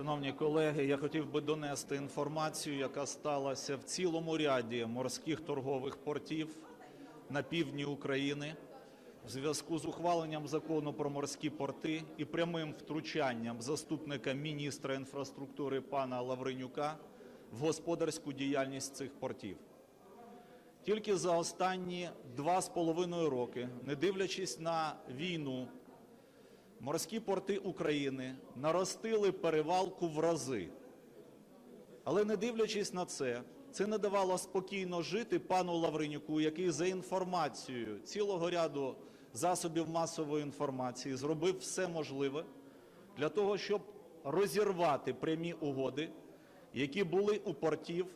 Шановні колеги, я хотів би донести інформацію, яка сталася в цілому ряді морських торгових портів на півдні України в зв'язку з ухваленням закону про морські порти і прямим втручанням заступника міністра інфраструктури пана Лавренюка в господарську діяльність цих портів. Тільки за останні два з половиною роки, не дивлячись на війну, морські порти України наростили перевалку в рази. Але не дивлячись на це, це не давало спокійно жити пану Лавренюку, який за інформацією цілого ряду засобів масової інформації зробив все можливе для того, щоб розірвати прямі угоди, які були у портів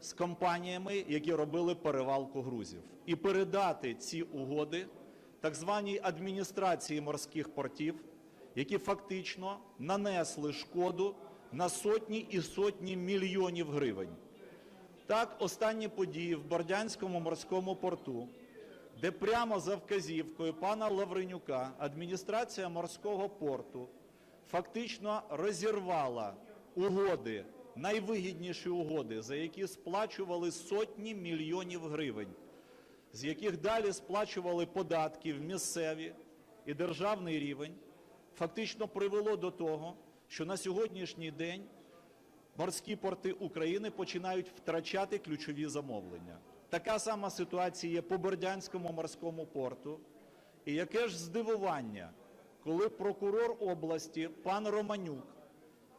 з компаніями, які робили перевалку грузів, і передати ці угоди так званій адміністрації морських портів, які фактично нанесли шкоду на сотні і сотні мільйонів гривень. Так, останні події в Бордянському морському порту, де прямо за вказівкою пана Лавренюка адміністрація морського порту фактично розірвала угоди, найвигідніші угоди, за які сплачували сотні мільйонів гривень, з яких далі сплачували податки в місцеві і державний рівень, фактично привело до того, що на сьогоднішній день морські порти України починають втрачати ключові замовлення. Така сама ситуація є по Бердянському морському порту. І яке ж здивування, коли прокурор області пан Романюк,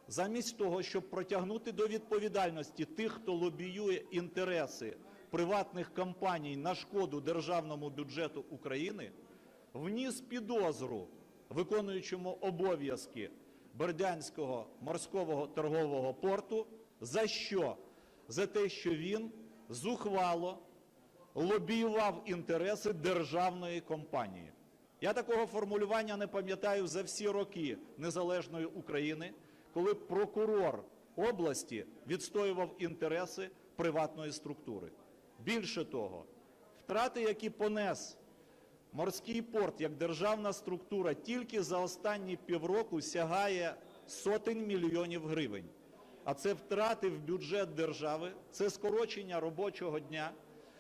замість того, щоб притягнути до відповідальності тих, хто лобіює інтереси приватних компаній на шкоду державному бюджету України, вніс підозру виконуючому обов'язки Бердянського морського торгового порту. За що? За те, що він зухвало лобіював інтереси державної компанії. Я такого формулювання не пам'ятаю за всі роки незалежної України, коли прокурор області відстоював інтереси приватної структури. Більше того, втрати, які понес морський порт як державна структура тільки за останні півроку сягає сотень мільйонів гривень. А це втрати в бюджет держави, це скорочення робочого дня,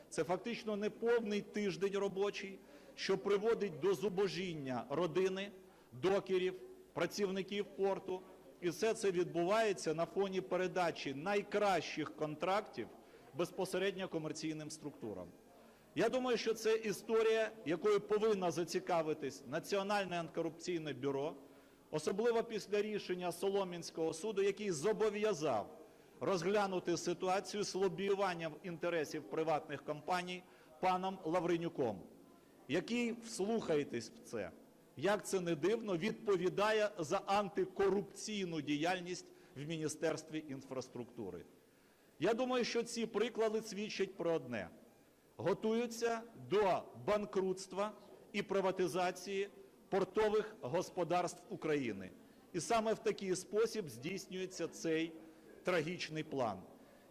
це фактично неповний тиждень робочий, що приводить до зубожіння родини, докерів, працівників порту. І все це відбувається на фоні передачі найкращих контрактів безпосередньо комерційним структурам. Я думаю, що це історія, якою повинна зацікавитись Національне антикорупційне бюро, особливо після рішення Солом'янського суду, який зобов'язав розглянути ситуацію з лобіюванням інтересів приватних компаній паном Лавренюком, який, вслухайтесь в це, як це не дивно, відповідає за антикорупційну діяльність в Міністерстві інфраструктури. Я думаю, що ці приклади свідчать про одне готуються до банкрутства і приватизації портових господарств України. І саме в такий спосіб здійснюється цей трагічний план.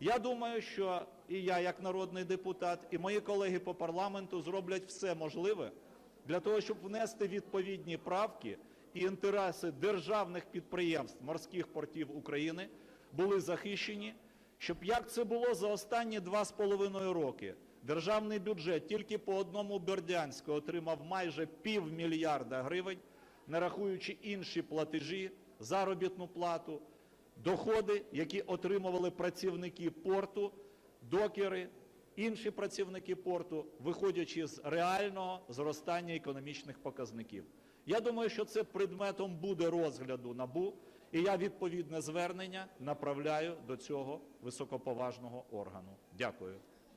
Я думаю, що і я, як народний депутат, і мої колеги по парламенту зроблять все можливе для того, щоб внести відповідні правки і інтереси державних підприємств морських портів України були захищені, щоб як це було за останні два з половиною роки, державний бюджет тільки по одному Бердянську отримав майже півмільярда гривень, не рахуючи інші платежі, заробітну плату, доходи, які отримували працівники порту, докери, інші працівники порту, виходячи з реального зростання економічних показників. Я думаю, що це предметом буде розгляду НАБУ, і я відповідне звернення направляю до цього високоповажного органу. Дякую.